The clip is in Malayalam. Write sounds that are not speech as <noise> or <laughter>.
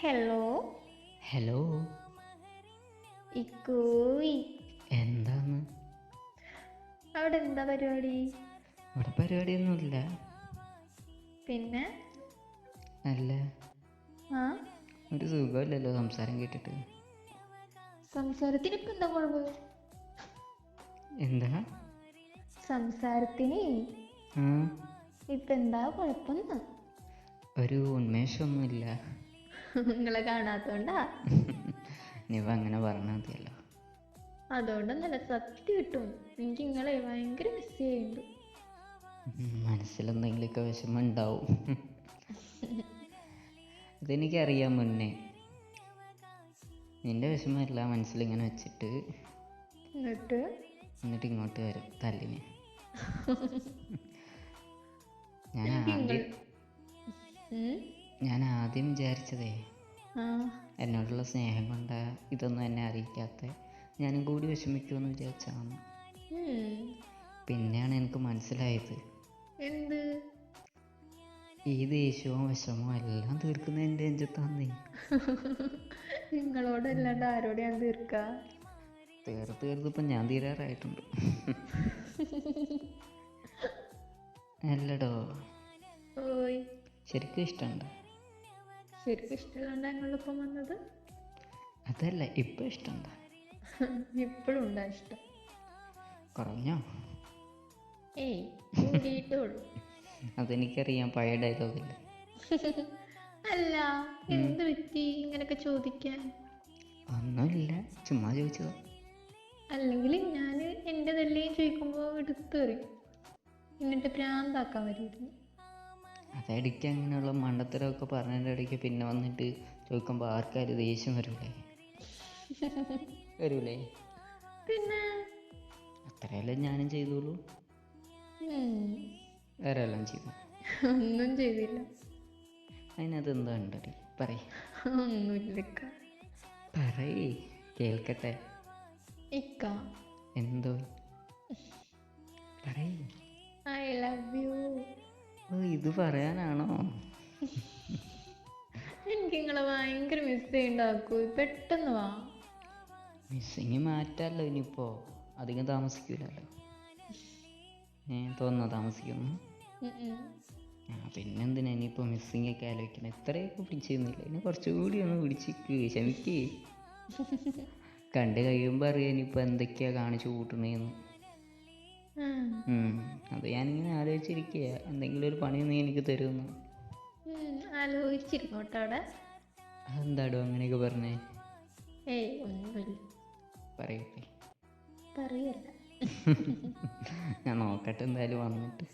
ഹലോ ഹലോ ഇക്കോയി എന്താണ്? അവിടെ എന്താ പരിപാടി? ഇവിടെ പരിപാടിയൊന്നുമില്ല. പിന്നെ? അല്ല ആ? ഒരു സുഖമില്ലല്ലോ സംസാരം കേട്ടിട്ട്. സംസാരത്തിന് ഇപ്പം എന്താ കുഴപ്പം? എന്താ? സംസാരത്തിന്? ആ. ഇപ്പം എന്താ കുഴപ്പമെന്ന് ഒരു ഉന്മേഷമൊന്നുമില്ല. നിങ്ങളെ കാണാത്തോണ്ടാ? <laughs> ഇനിയിപ്പോൾ അങ്ങനെ പറഞ്ഞാൽ മതിയല്ലോ. അതുകൊണ്ടൊന്നല്ല സത്യം കിട്ടും. എനിക്ക് നിങ്ങളെ ഭയങ്കര മിസ് ചെയ്യുന്നുണ്ട്. മനസ്സിലെന്തെങ്കിലുമൊക്കെ വിഷമം ഉണ്ടാവും. <laughs> ഇതെനിക്കറിയാം മുന്നേ. നിന്റെ വിഷമമല്ല മനസ്സിലിങ്ങനെ വെച്ചിട്ട് എന്നിട്ട്? എന്നിട്ട് ഇങ്ങോട്ട് വരും തല്ലിന്. <laughs> ഞാൻ ആദ്യം? ഞാൻ ആദ്യം വിചാരിച്ചതേ എന്നോടുള്ള സ്നേഹം കൊണ്ട് ഇതൊന്നും എന്നെ അറിയിക്കാത്ത ഞാനും കൂടി വിഷമിക്കുമെന്ന് വിചാരിച്ചാണ്. പിന്നെയാണ് എനിക്ക് മനസ്സിലായത്. എന്ത്? ഈ ദേഷ്യവും വിഷമവും എല്ലാം തീർക്കുന്ന എന്റെ അഞ്ചത്താന്നേ നിങ്ങളോടല്ലാണ്ട് ആരോട് തീർക്ക? തീർത്ത് തീർത്തിപ്പം ഞാൻ തീരാറായിട്ടുണ്ട്. <laughs> അല്ലടോ. ശരിക്കും ഇഷ്ടമുണ്ട്. ശരിക്കും ഇഷ്ടമല്ലാണ്ട് ഞങ്ങളിപ്പം വന്നത്? അതല്ല ഇപ്പം ഇഷ്ടമുണ്ട്? <laughs> ഇപ്പോഴും ഉണ്ടാ ഇഷ്ടം? കുറഞ്ഞോ? ഏയ് കൂടിയിട്ടുള്ളൂ <laughs> അതെനിക്കറിയാം പഴയ ഡയലോഗില്ല. <laughs> അല്ല എന്ത് പറ്റി ഇങ്ങനൊക്കെ ചോദിക്കാൻ? ഒന്നുമില്ല ചുമ്മാ ചോദിച്ചതോ. അല്ലെങ്കിൽ ഞാൻ എന്റെ തല്ലേയും ചോദിക്കുമ്പോൾ എടുത്തെറിയും. എന്നിട്ട് പ്രാന്താക്കാൻ വരുമായിരുന്നു അതടിക്ക് അങ്ങനെയുള്ള മണ്ടത്തരമൊക്കെ പറഞ്ഞതിന്റെ ഇടയ്ക്ക് പിന്നെ വന്നിട്ട് ചോദിക്കുമ്പോൾ ആർക്കാരും ദേഷ്യം വരൂലേ? വരൂലേ? പിന്നെ? അത്രയെല്ലാം ഞാനും ചെയ്തോളൂ വേറെ എല്ലാം ചെയ്തു. ഒന്നും ചെയ്തില്ല. അതിനകത്ത് എന്താ ഉണ്ടടി? പറയ്. ഒന്നുമില്ല പറയ്. കേൾക്കട്ടെ. ഇക്ക. എന്തോ? പറയ് ഐ ലവ് യു. ഇത് പറയാനാണോ? എനിക്ക് നിങ്ങളെ ഭയങ്കര മിസ് ചെയ്യണ്ടാക്കൂ പെട്ടെന്ന് വാ. മിസ്സിങ് മാറ്റാല്ലോ ഇനിയിപ്പോ. അധികം താമസിക്കൂലല്ലോ. ഏ തോന്നുന്നു താമസിക്കുന്നു? പിന്നെന്തിനാ ഇനിയിപ്പോൾ മിസ്സിങ് ഒക്കെ ആലോചിക്കണം? ഇത്രയൊക്കെ പിടിച്ചിരുന്നില്ല? ഇനി കുറച്ചുകൂടി ഒന്ന് പിടിച്ചിക്ക്. ക്ഷമിക്ക്. <laughs> കണ്ട് കഴിയുമ്പോൾ അറിയാം ഇനിയിപ്പോൾ എന്തൊക്കെയാ കാണിച്ചു കൂട്ടണേന്ന്. അത് ഞാനിങ്ങനെ ആലോചിച്ചിരിക്കുക എന്തെങ്കിലും ഒരു പണി നീ എനിക്ക് തരുമെന്ന്. ഉം, ആലോചിച്ചിരുന്നോട്ടോ അവിടെ. അതെന്താടോ അങ്ങനെയൊക്കെ പറഞ്ഞേ? ഏയ് ഒന്നുമില്ല. പറയട്ടെ പറയല്ല <laughs> ഞാൻ നോക്കട്ടെ എന്തായാലും വന്നിട്ട്.